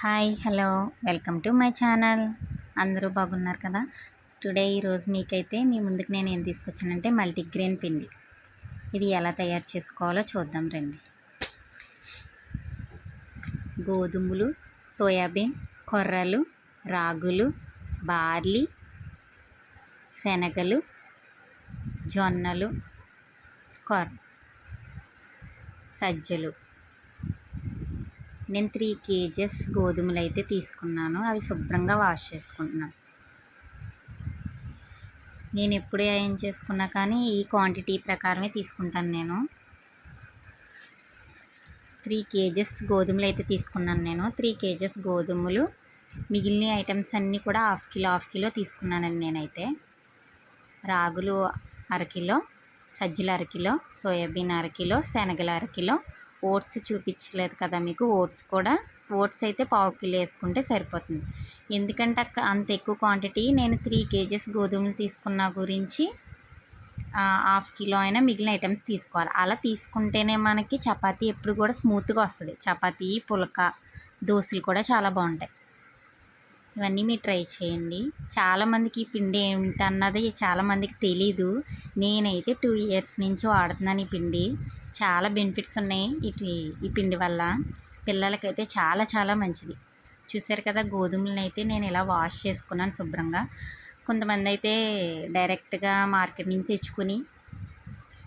Hi hello. Welcome to my channel. అందరూ బాగున్నారు కదా? టుడే ఈరోజు మీకైతే మీ ముందుకు నేను ఏం తీసుకొచ్చానంటే మల్టీగ్రెయిన్ పిండి. ఇది ఎలా తయారు చేసుకోవాలో చూద్దాం రండి. గోధుమలు సోయాబీన్ కొర్రలు రాగులు బార్లీ శనగలు జొన్నలు కొర్ర సజ్జలు. నేను త్రీ కేజెస్ గోధుమలు అయితే తీసుకున్నాను. అవి శుభ్రంగా వాష్ చేసుకుంటున్నాను నేను ఎప్పుడు ఏం చేసుకున్నా కానీ ఈ క్వాంటిటీ ప్రకారమే తీసుకుంటాను నేను. త్రీ కేజెస్ గోధుమలు అయితే తీసుకున్నాను నేను. త్రీ కేజెస్ గోధుమలు మిగిలిన ఐటమ్స్ అన్నీ కూడా హాఫ్ కిలో హాఫ్ కిలో తీసుకున్నానండి నేనైతే. రాగులు అరకిలో సజ్జలు అరకిలో సోయాబీన్ అరకిలో శనగలు అరకిలో ఓట్స్ చూపించలేదు కదా మీకు ఓట్స్ కూడా. ఓట్స్ అయితే పావు కిలో వేసుకుంటే సరిపోతుంది. ఎందుకంటే అక్కడ అంత ఎక్కువ క్వాంటిటీ నేను త్రీ కేజెస్ గోధుమలు తీసుకున్న గురించి హాఫ్ కిలో అయినా మిగిలిన ఐటమ్స్ తీసుకోవాలి. అలా తీసుకుంటేనే మనకి చపాతీ ఎప్పుడు కూడా స్మూత్గా వస్తుంది. చపాతీ పులక దోశలు కూడా చాలా బాగుంటాయి. ఇవన్నీ మీరు ట్రై చేయండి. చాలామందికి ఈ పిండి ఏంటన్నది చాలామందికి తెలీదు. నేనైతే టూ ఇయర్స్ నుంచి వాడుతున్నాను ఈ పిండి. చాలా బెనిఫిట్స్ ఉన్నాయి ఇటు ఈ పిండి వల్ల. పిల్లలకైతే చాలా చాలా మంచిది. చూసారు కదా గోధుమలను అయితే నేను ఇలా వాష్ చేసుకున్నాను శుభ్రంగా. కొంతమంది అయితే డైరెక్ట్గా మార్కెట్ నుంచి తెచ్చుకుని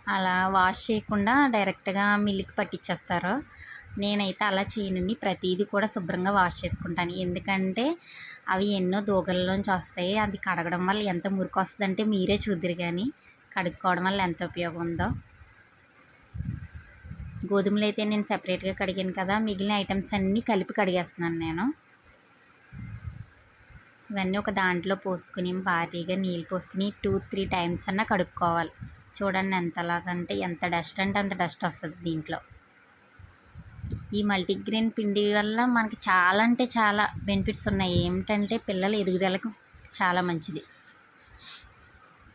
అలా వాష్ చేయకుండా డైరెక్ట్గా మిల్క్ పట్టించేస్తారు. నేనైతే అలా చేయనండి. ప్రతిదీ కూడా శుభ్రంగా వాష్ చేసుకుంటాను. ఎందుకంటే అవి ఎన్నో దూగల్లోంచి వస్తాయి. అది కడగడం వల్ల ఎంత మురికి వస్తుందంటే మీరే చూద్దరు కానీ కడుక్కోవడం వల్ల ఎంత ఉపయోగం ఉందో. గోధుమలు అయితే నేను సెపరేట్గా కడిగాను కదా మిగిలిన ఐటమ్స్ అన్నీ కలిపి కడిగేస్తున్నాను నేను. ఇవన్నీ ఒక దాంట్లో పోసుకుని భారీగా నీళ్ళు పోసుకుని టూ త్రీ టైమ్స్ అన్నా కడుక్కోవాలి. చూడండి ఎంతలాగంటే ఎంత డస్ట్ అంటే అంత డస్ట్ వస్తుంది దీంట్లో. ఈ మల్టీగ్రెయిన్ పిండి వల్ల మనకి చాలా అంటే చాలా బెనిఫిట్స్ ఉన్నాయి. ఏమిటంటే పిల్లల ఎదుగుదలకు చాలా మంచిది.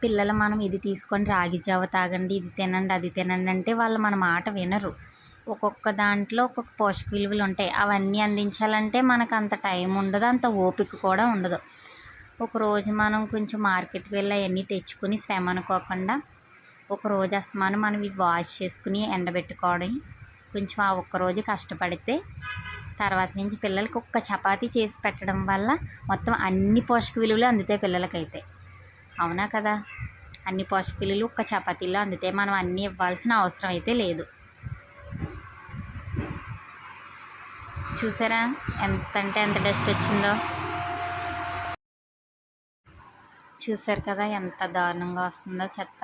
పిల్లలు మనం ఇది తీసుకొని రాగి జావ తాగండి ఇది తినండి అది తినండి అంటే వాళ్ళు మన మాట వినరు. ఒక్కొక్క దాంట్లో ఒక్కొక్క పోషక విలువలు ఉంటాయి. అవన్నీ అందించాలంటే మనకు అంత టైం ఉండదు అంత ఓపిక కూడా ఉండదు. ఒకరోజు మనం కొంచెం మార్కెట్కి వెళ్ళి అవన్నీ తెచ్చుకుని శ్రమ అనుకోకుండా ఒక రోజు అస్తమానం మనం ఇవి వాష్ చేసుకుని ఎండబెట్టుకోవడం కొంచెం ఆ ఒక్కరోజు కష్టపడితే తర్వాత నుంచి పిల్లలకి ఒక్క చపాతీ చేసి పెట్టడం వల్ల మొత్తం అన్ని పోషక విలువలు అందుతాయి పిల్లలకైతే. అవునా కదా? అన్ని పోషక విలువలు ఒక్క చపాతీలో అందుతాయి. మనం అన్నీ ఇవ్వాల్సిన అవసరం అయితే లేదు. చూసారా? ఎంత అంటే ఎంత డస్ట్ వచ్చిందో? చూసారు కదా ఎంత దారుణంగా వస్తుందో చెత్త.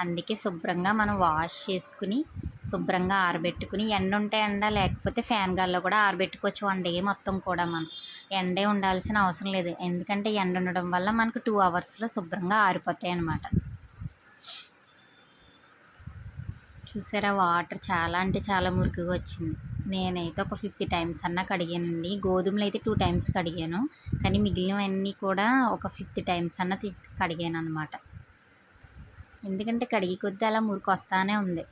అందుకే శుభ్రంగా మనం వాష్ చేసుకుని శుభ్రంగా ఆరబెట్టుకుని ఎండ ఉంటే ఎండ లేకపోతే ఫ్యాన్ గాల్లో కూడా ఆరబెట్టుకోవచ్చు. వన్ డే మొత్తం కూడా మనం. ఎండే ఉండాల్సిన అవసరం లేదు. ఎందుకంటే ఎండ ఉండడం వల్ల మనకు టూ అవర్స్లో శుభ్రంగా ఆరిపోతాయి అన్నమాట. చూసారా? వాటర్ చాలా అంటే చాలా మురికిగా వచ్చింది. నేనైతే ఒక ఫిఫ్టీ టైమ్స్ అన్నా కడిగానండి. గోధుమలు అయితే టూ టైమ్స్ కడిగాను. కానీ మిగిలినవన్నీ కూడా ఒక ఫిఫ్టీ టైమ్స్ అన్నా తీసి కడిగాను అనమాట ఎందుకంటే కడిగి కొద్దీ అలా మురికి వస్తానే ఉంది.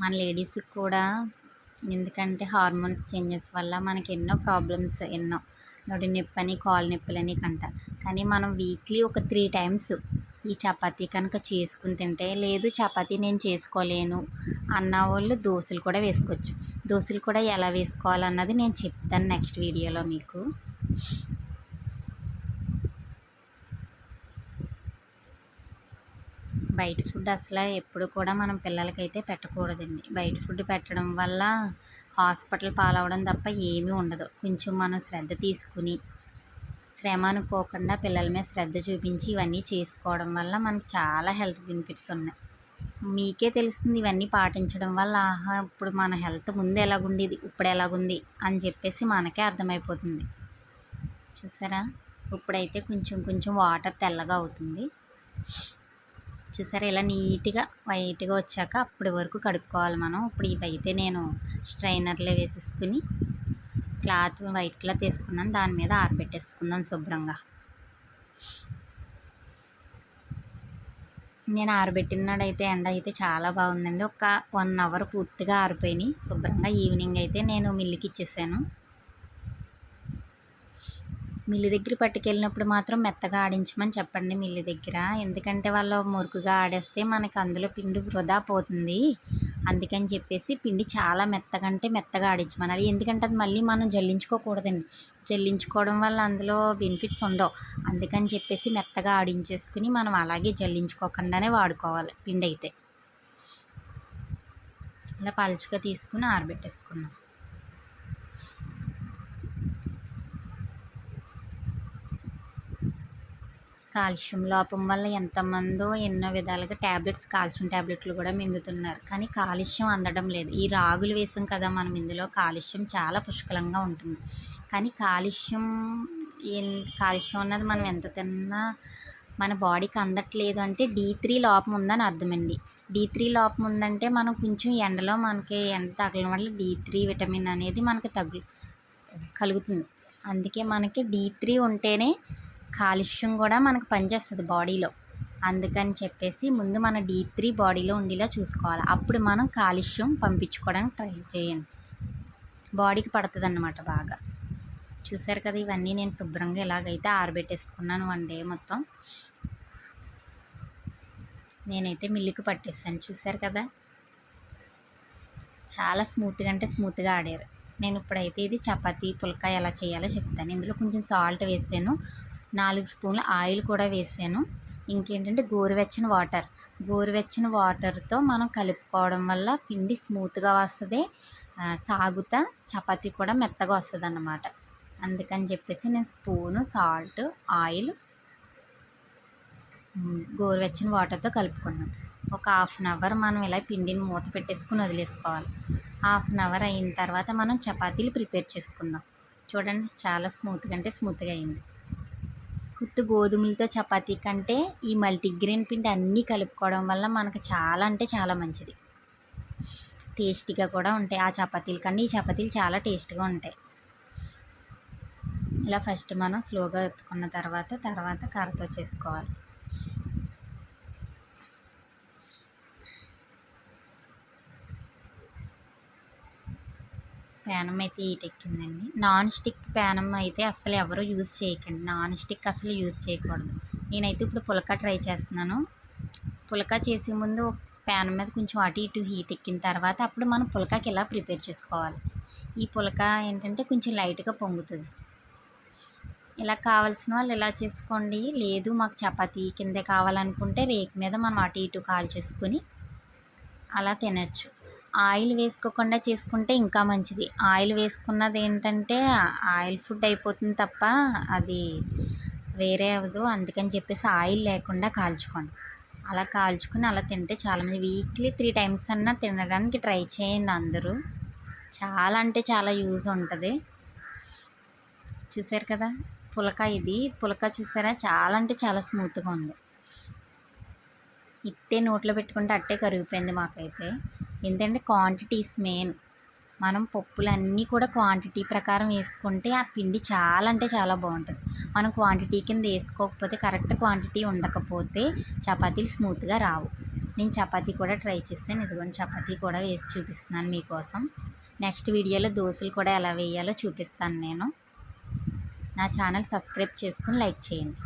మన లేడీస్కి కూడా ఎందుకంటే హార్మోన్స్ చేంజెస్ వల్ల మనకి ఎన్నో ప్రాబ్లమ్స్ ఎన్నో నొడి నొప్పని కాలు నొప్పులని కంట. కానీ మనం వీక్లీ ఒక త్రీ టైమ్స్ ఈ చపాతీ కనుక చేసుకుని తింటే లేదు చపాతీ నేను చేసుకోలేను అన్న వాళ్ళు దోశలు కూడా వేసుకోవచ్చు. దోశలు కూడా ఎలా వేసుకోవాలన్నది నేను చెప్తాను నెక్స్ట్ వీడియోలో మీకు. బయట ఫుడ్ అసలు ఎప్పుడు కూడా మనం పిల్లలకైతే పెట్టకూడదండి. బయట ఫుడ్ పెట్టడం వల్ల హాస్పిటల్ పాలవడం తప్ప ఏమీ ఉండదు. కొంచెం మనం శ్రద్ధ తీసుకుని శ్రమ అనుకోకుండా పిల్లల మీద శ్రద్ధ చూపించి ఇవన్నీ చేసుకోవడం వల్ల మనకి చాలా హెల్త్ బెనిఫిట్స్ ఉన్నాయి. మీకే తెలుస్తుంది ఇవన్నీ పాటించడం వల్ల ఆహా ఇప్పుడు మన హెల్త్ ముందు ఎలాగుండేది ఇప్పుడు ఎలాగుంది? అని చెప్పేసి మనకే అర్థమైపోతుంది. చూసారా? ఇప్పుడైతే కొంచెం కొంచెం వాటర్ తెల్లగా అవుతుంది. చూసారా? ఇలా నీట్గా వైట్గా వచ్చాక అప్పటి వరకు కడుక్కోవాలి మనం. ఇప్పుడు ఇవైతే నేను స్ట్రైనర్లో వేసేసుకుని క్లాత్ వైట్ క్లాత్ వేసుకున్నాను దాని మీద ఆరబెట్టేసుకుందాం శుభ్రంగా. నేను ఆరబెట్టినాడైతే ఎండ అయితే చాలా బాగుందండి. ఒక వన్ అవర్ పూర్తిగా ఆరిపోయినాయి. శుభ్రంగా ఈవినింగ్ అయితే నేను మిల్లుకి ఇచ్చేసాను. మిల్లి దగ్గర పట్టుకెళ్ళినప్పుడు మాత్రం మెత్తగా ఆడించమని చెప్పండి మిల్లి దగ్గర. ఎందుకంటే వాళ్ళు మురుకుగా ఆడేస్తే మనకి అందులో పిండి వృధా పోతుంది. అందుకని చెప్పేసి పిండి చాలా మెత్తగా అంటే మెత్తగా ఆడించమన్నారు ఎందుకంటే అది మళ్ళీ మనం జల్లించుకోకూడదండి. జల్లించుకోవడం వల్ల అందులో బెనిఫిట్స్ ఉండవు. అందుకని చెప్పేసి మెత్తగా ఆడించేసుకుని మనం అలాగే జల్లించుకోకుండానే వాడుకోవాలి పిండి అయితే. ఇలా పలుచుగా తీసుకుని ఆరబెట్టేసుకున్నాం. కాల్షియం లోపం వల్ల ఎంతమందో ఎన్నో విధాలుగా ట్యాబ్లెట్స్ కాల్షియం ట్యాబ్లెట్లు కూడా మింగుతున్నారు. కానీ కాలుష్యం అందడం లేదు. ఈ రాగులు వేసాం కదా మనం ఇందులో కాలుష్యం చాలా పుష్కలంగా ఉంటుంది. కానీ కాలుష్యం ఎన్ కాలుష్యం అన్నది మనం ఎంత తిన్నా మన బాడీకి అందట్లేదు అంటే డీ త్రీ లోపం ఉందని అర్థమండి. డీ త్రీ లోపం ఉందంటే మనం కొంచెం ఎండలో మనకి ఎండ తగలడం వల్ల డీ త్రీ విటమిన్ అనేది మనకి తగ్గు కలుగుతుంది. అందుకే మనకి డీ త్రీ ఉంటేనే కాలుష్యం కూడా మనకు పనిచేస్తుంది బాడీలో. అందుకని చెప్పేసి ముందు మన డీ త్రీ బాడీలో ఉండేలా చూసుకోవాలి. అప్పుడు మనం కాలుష్యం పంపించుకోవడానికి ట్రై చేయండి. బాడీకి పడుతుంది అన్నమాట బాగా. చూసారు కదా ఇవన్నీ నేను శుభ్రంగా ఎలాగైతే ఆరబెట్టేసుకున్నాను వన్ డే మొత్తం. నేనైతే మిల్లుకి పట్టేసాను చూసారు కదా? చాలా స్మూత్గా అంటే స్మూత్గా ఆడారు. నేను ఇప్పుడైతే ఇది చపాతీ పుల్కా ఎలా చేయాలో చెప్తాను. ఇందులో కొంచెం సాల్ట్ వేసాను. నాలుగు స్పూన్ల ఆయిల్ కూడా వేసాను. ఇంకేంటంటే గోరువెచ్చని వాటర్. గోరువెచ్చని వాటర్తో మనం కలుపుకోవడం వల్ల పిండి స్మూత్గా వస్తుంది. సాగుతా చపాతీ కూడా మెత్తగా వస్తుంది అన్నమాట అందుకని చెప్పేసి నేను స్పూను సాల్ట్ ఆయిల్ గోరువెచ్చని వాటర్తో కలుపుకున్నాను. ఒక హాఫ్ అన్ అవర్ మనం ఇలా పిండిని మూత పెట్టేసుకుని వదిలేసుకోవాలి. హాఫ్ అన్ అవర్ అయిన తర్వాత మనం చపాతీలు ప్రిపేర్ చేసుకుందాం. చూడండి చాలా స్మూత్గా అంటే స్మూత్గా అయింది. కుత్తు గోధుమలతో చపాతీ కంటే ఈ మల్టీగ్రెయిన్ పిండి అన్నీ కలుపుకోవడం వల్ల మనకు చాలా అంటే చాలా మంచిది. టేస్టీగా కూడా ఉంటాయి. ఆ చపాతీల కన్నా ఈ చపాతీలు చాలా టేస్ట్గా ఉంటాయి. ఇలా ఫస్ట్ మనం స్లోగా ఎత్తుకున్న తర్వాత తర్వాత కర్రతో చేసుకోవాలి. ప్యానం అయితే ఈటెక్కిందండి నాన్ స్టిక్ పేనం అయితే అసలు ఎవరు యూజ్ చేయకండి. నాన్ స్టిక్ అసలు యూజ్ చేయకూడదు. నేనైతే ఇప్పుడు పులక ట్రై చేస్తున్నాను. పులక చేసే ముందు ప్యాన్ మీద కొంచెం అటు ఇటు హీట్ ఎక్కిన తర్వాత అప్పుడు మనం పులకాకి ఇలా ప్రిపేర్ చేసుకోవాలి? ఈ పులక ఏంటంటే కొంచెం లైట్గా పొంగుతుంది. ఇలా కావాల్సిన వాళ్ళు ఇలా చేసుకోండి. లేదు మాకు చపాతీ కిందే కావాలనుకుంటే రేక్ మీద మనం అటు ఇటు కాల్ చేసుకుని అలా తినచ్చు. ఆయిల్ వేసుకోకుండా చేసుకుంటే ఇంకా మంచిది. ఆయిల్ వేసుకున్నది ఏంటంటే ఆయిల్ ఫుడ్ అయిపోతుంది తప్ప అది వేరే అవ్వదు. అందుకని చెప్పేసి ఆయిల్ లేకుండా కాల్చుకోండి. అలా కాల్చుకుని అలా తింటే చాలామంది వీక్లీ త్రీ టైమ్స్ అన్నా తినడానికి ట్రై చేయండి అందరూ. చాలా అంటే చాలా యూజ్ ఉంటుంది. చూసారు కదా? పులక ఇది. పులక చూసారా? చాలా అంటే చాలా స్మూత్గా ఉంది. ఇట్టే నోట్లో పెట్టుకుంటే అట్టే కరిగిపోయింది మాకైతే. ఎందుకంటే క్వాంటిటీస్ మెయిన్ మనం పప్పులన్నీ కూడా క్వాంటిటీ ప్రకారం వేసుకుంటే ఆ పిండి చాలా అంటే చాలా బాగుంటుంది. మనం క్వాంటిటీ కింద వేసుకోకపోతే కరెక్ట్ క్వాంటిటీ ఉండకపోతే చపాతీలు స్మూత్గా రావు. నేను చపాతీ కూడా ట్రై చేస్తాను. ఇదిగోని చపాతీ కూడా వేసి చూపిస్తున్నాను మీకోసం. నెక్స్ట్ వీడియోలో దోశలు కూడా ఎలా వేయాలో చూపిస్తాను నేను. నా ఛానల్ సబ్స్క్రైబ్ చేసుకుని లైక్ చేయండి.